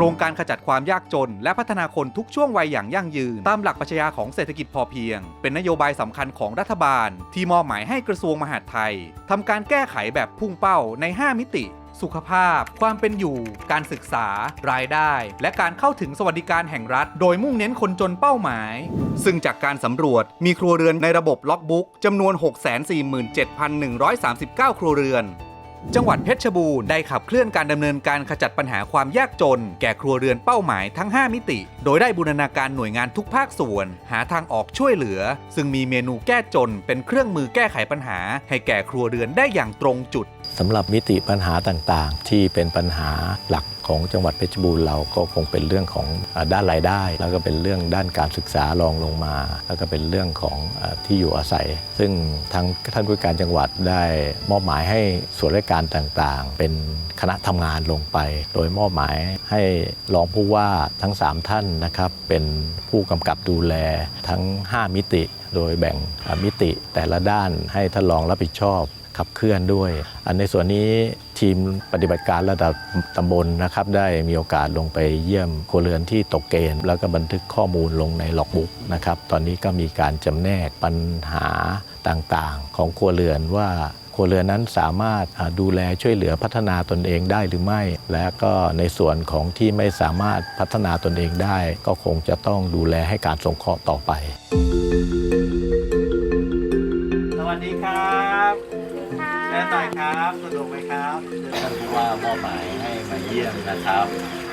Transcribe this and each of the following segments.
ครงการขจัดความยากจน และพัฒนาคนทุกช่วงวัยอย่างยั่งยืน ตามหลักปรัชญาของเศรษฐกิจพอเพียง เป็นนโยบายสำคัญของรัฐบาล ที่มอบหมายให้กระทรวงมหาดไทยทำการแก้ไขแบบพุ่งเป้าใน 5 มิติ สุขภาพ ความเป็นอยู่ การศึกษา รายได้ และการเข้าถึงสวัสดิการแห่งรัฐ โดยมุ่งเน้นคนจนเป้าหมาย ซึ่งจากการสำรวจมีครัวเรือนในระบบล็อกบุ๊กจำนวน 647,139 ครัวเรือน จังหวัดเพชรบูรณ์ได้ขับเคลื่อนการดำเนินการขจัดปัญหาความยากจน แก่ครัวเรือนเป้าหมายทั้ง 5 มิติ โดยได้บูรณาการหน่วยงานทุกภาคส่วน หาทางออกช่วยเหลือ ซึ่งมีเมนูแก้จนเป็นเครื่องมือแก้ไขปัญหา ให้แก่ครัวเรือนได้อย่างตรงจุด สำหรับมิติปัญหาต่างๆ ที่เป็นปัญหาหลักของจังหวัดเพชรบูรณ์เราก็คงเป็นเรื่องของด้านรายได้ แล้วก็เป็นเรื่องด้านการศึกษารองลงมา แล้วก็เป็นเรื่องของที่อยู่อาศัย ซึ่งทางท่านผู้การจังหวัดได้มอบหมายให้ส่วนราชการต่างๆ เป็นคณะทำงานลงไป โดยมอบหมายให้รองผู้ว่าทั้ง 3 ท่านนะครับเป็นผู้กำกับดูแลทั้ง 5 มิติ โดยแบ่งมิติแต่ละด้านให้ท่านรองรับผิดชอบ ขับเคลื่อนด้วย อันในส่วนนี้ทีมปฏิบัติการระดับตำบลนะครับได้มีโอกาสลงไปเยี่ยมครัวเรือนที่ตกเกณฑ์ แล้วก็บันทึกข้อมูลลงในล็อกบุ๊กนะครับตอนนี้ก็มีการจำแนกปัญหาต่างๆ ของครัวเรือนว่าครัวเรือนนั้นสามารถดูแลช่วยเหลือพัฒนาตนเองได้หรือไม่ และก็ในส่วนของที่ไม่สามารถพัฒนาตนเองได้ ก็คงจะต้องดูแลให้การสงเคราะห์ต่อไป ดีครับแม่ต้อยครับสะดวกไหมครับท่านผู้ว่ามอบหมายให้มาเยี่ยมนะครับ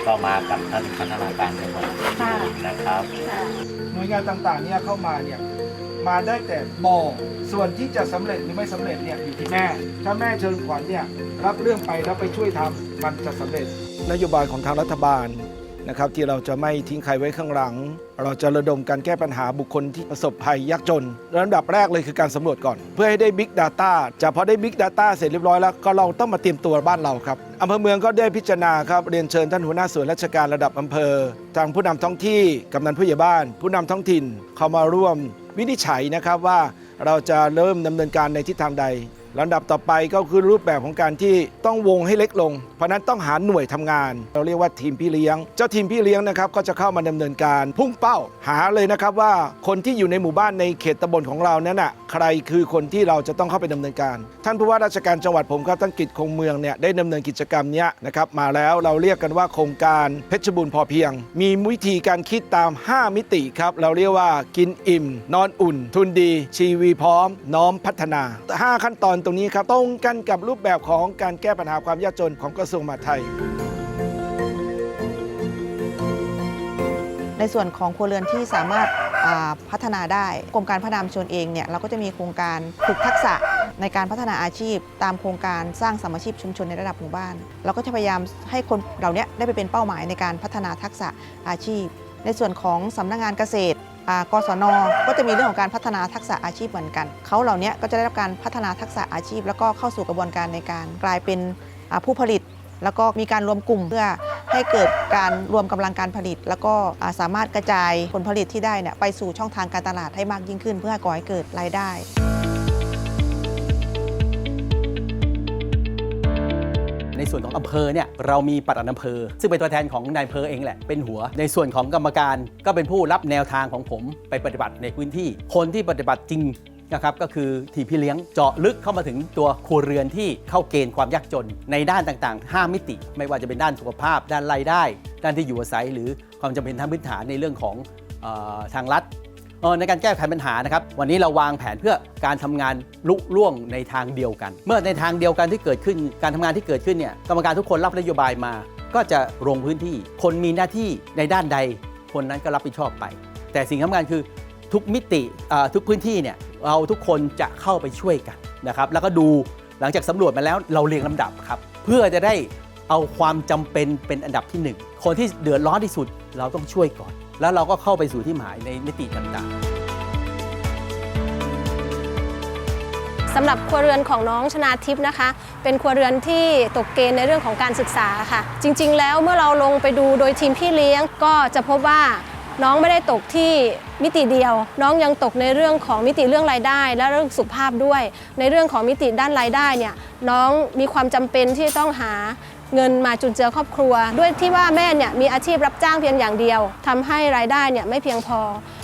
ก็มากับท่านพัฒนาการจังหวัดเพชรบูรณ์นะครับหน่วยงานต่างๆเนี่ยเข้ามาเนี่ยมาได้แต่บอกส่วนที่จะสำเร็จหรือไม่สำเร็จเนี่ยอยู่ที่แม่ ถ้าแม่เชิญขวัญเนี่ยรับเรื่องไปแล้วไปช่วยทำมันจะสำเร็จ นโยบายของทางรัฐบาล นะครับที่เราจะไม่ทิ้งใครไว้ข้างหลัง เราจะระดมการแก้ปัญหาบุคคลที่ประสบภัยยากจนลำดับแรกเลยคือการสำรวจก่อน เพื่อให้ได้ Big Data จะพอได้ Big Data เสร็จเรียบร้อยแล้วก็เราต้องมาเตรียมตัวบ้านเราครับอำเภอเมืองก็ได้พิจารณาครับเรียนเชิญท่านหัวหน้าส่วนราชการระดับอำเภอ ทางผู้นำท้องที่กำนันผู้ใหญ่บ้าน ผู้นำท้องถิ่นเข้ามาร่วมวินิจฉัยนะครับว่าเราจะเริ่มดำเนินการในทิศทางใด ลำดับต่อไปก็คือรูปแบบของการที่ต้องวงให้เล็กลง เพราะนั้นต้องหาหน่วยทำงาน เราเรียกว่าทีมพี่เลี้ยง เจ้าทีมพี่เลี้ยงนะครับก็จะเข้ามาดำเนินการ พุ่งเป้าหาเลยนะครับว่าคนที่อยู่ในหมู่บ้านในเขตตำบลของเรานั้นน่ะใครคือคนที่เราจะต้องเข้าไปดำเนินการ ท่านผู้ว่าราชการจังหวัดผมครับท่านกิจคงเมืองเนี่ยได้ดำเนินกิจกรรมเนี้ยนะครับมาแล้วเราเรียกกันว่าโครงการเพชรบูรณ์พอเพียง มีวิธีการคิดตาม 5 มิติครับเราเรียกว่ากินอิ่ม นอนอุ่น ทุนดี ชีวีพร้อม น้อมพัฒนา 5 ขั้นตอนตรงนี้ครับตรงกันกับรูปแบบของการแก้ปัญหาความยากจนของกระทรวงมหาดไทย ในส่วนของครัวเรือนที่สามารถพัฒนาได้กรมการพัฒนาชุมชนเองเนี่ยเราก็จะมีโครงการฝึกทักษะในการพัฒนาอาชีพ ตามโครงการสร้างสมาชีพชุมชนในระดับหมู่บ้าน เราก็จะพยายามให้คนเหล่านี้ได้ไปเป็นเป้าหมายในการพัฒนาทักษะอาชีพ ในส่วนของสำนักงานเกษตร กศนก็จะมีเรื่องของการพัฒนาทักษะอาชีพเหมือนกัน เขาเหล่านี้ก็จะได้รับการพัฒนาทักษะอาชีพ แล้วก็เข้าสู่กระบวนการในการกลายเป็นผู้ผลิต แล้วก็มีการรวมกลุ่มเพื่อให้เกิดการรวมกำลังการผลิต แล้วก็สามารถกระจายผลผลิตที่ได้เนี่ยไปสู่ช่องทางการตลาดให้มากยิ่งขึ้น เพื่อก่อให้เกิดรายได้ ในส่วนของอำเภอเนี่ยเรามีปัดอำเภอ ซึ่งเป็นตัวแทนของนายอำเภอเองแหละเป็นหัว ในส่วนของกรรมการก็เป็นผู้รับแนวทางของผมไปปฏิบัติในพื้นที่ คนที่ปฏิบัติจริงนะครับก็คือทีพี่เลี้ยงเจาะลึกเข้ามาถึงตัวครัวเรือนที่เข้าเกณฑ์ความยากจน ในด้านต่างๆ 5 มิติ ไม่ว่าจะเป็นด้านสุขภาพ ด้านรายได้ ด้านที่อยู่อาศัย หรือความจำเป็นทางพื้นฐานในเรื่องของออทางรัฐ ในการแก้ไขปัญหานะครับ วันนี้เราวางแผนเพื่อการทำงานลุล่วงในทางเดียวกัน เมื่อในทางเดียวกันที่เกิดขึ้น การทำงานที่เกิดขึ้นเนี่ยกรรมการทุกคนรับนโยบายมา ก็จะลงพื้นที่ คนมีหน้าที่ในด้านใด คนนั้นก็รับผิดชอบไป แต่สิ่งสำคัญคือทุกมิติทุกพื้นที่เนี่ยเราทุกคนจะเข้าไปช่วยกันนะครับ แล้วก็ดูหลังจากสำรวจมาแล้วเราเรียงลำดับครับ เพื่อจะได้ เอาความจำเป็นเป็นอันดับที่หนึ่งคนที่เดือดร้อนที่สุดเราต้องช่วยก่อน แล้วเราก็เข้าไปสู่ที่หมายในมิติต่างๆสำหรับครัวเรือนของน้องชนาทิพย์นะคะ เป็นครัวเรือนที่ตกเกณฑ์ในเรื่องของการศึกษาค่ะ จริง ๆ แล้วเมื่อเราลงไปดูโดยทีมพี่เลี้ยงก็จะพบว่าน้องไม่ได้ตกที่มิติเดียว น้องยังตกในเรื่องของมิติเรื่องรายได้ และเรื่องสุขภาพด้วย ในเรื่องของมิติด้านรายได้เนี่ยน้องมีความจำเป็นที่ต้องหา เงินมาจุนเจือครอบครัว ด้วยที่ว่าแม่เนี่ยมีอาชีพรับจ้างเพียงอย่างเดียวทำให้รายได้เนี่ยไม่เพียงพอ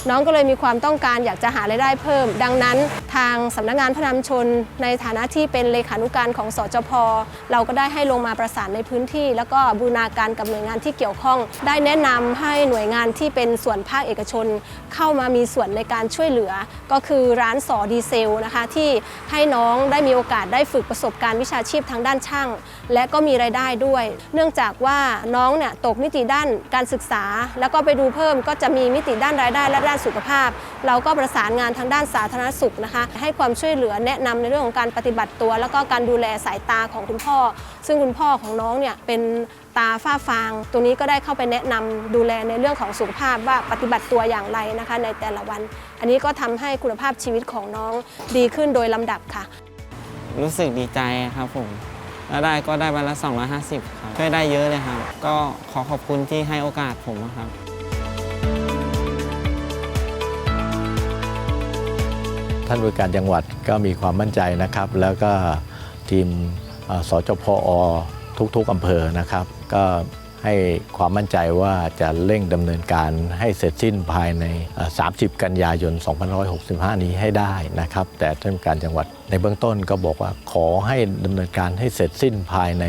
น้องก็เลยมีความต้องการอยากจะหารายได้เพิ่ม ดังนั้นทางสำนักงานพระนำชน ในฐานะที่เป็นเลขานุการของสจพเราก็ได้ให้ลงมาประสานในพื้นที่ แล้วก็บูรณาการกับหน่วยงานที่เกี่ยวข้อง ได้แนะนำให้หน่วยงานที่เป็นส่วนภาคเอกชน เข้ามามีส่วนในการช่วยเหลือ ก็คือร้านสอดีเซลนะคะที่ให้น้องได้มีโอกาสได้ฝึกประสบการณ์วิชาชีพทางด้านช่าง และก็มีรายได้ด้วย เนื่องจากว่าน้องเนี่ยตกมิติด้านการศึกษา แล้วก็ไปดูเพิ่มก็จะมีมิติด้านรายได้และด้านสุขภาพ เราก็ประสานงานทางด้านสาธารณสุขนะคะ ให้ความช่วยเหลือแนะนำในเรื่องของการปฏิบัติตัว แล้วก็การดูแลสายตาของคุณพ่อ ซึ่งคุณพ่อของน้องเนี่ยเป็นตาฝ้าฟาง ตรงนี้ก็ได้เข้าไปแนะนำดูแลในเรื่องของสุขภาพว่าปฏิบัติตัวอย่างไรนะคะ ในแต่ละวัน อันนี้ก็ทำให้คุณภาพชีวิตของน้องดีขึ้นโดยลำดับค่ะ รู้สึกดีใจครับผม แล้วได้ก็ได้วันละ 250 ครับช่วยได้เยอะเลยครับ ก็ขอขอบคุณที่ให้โอกาสผมครับ ท่านผู้การจังหวัดก็มีความมั่นใจนะครับ แล้วก็ทีมสจพอทุกๆอำเภอนะครับ ก็ ให้ความมั่นใจว่าจะเร่งดำเนินการให้เสร็จสิ้นภายใน 30 กันยายน 2565 นี้ให้ได้นะครับ แต่ท่านการจังหวัดในเบื้องต้นก็บอกว่าขอให้ดำเนินการให้เสร็จสิ้นภายใน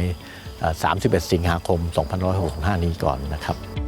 31 สิงหาคม 2565 นี้ก่อนนะครับ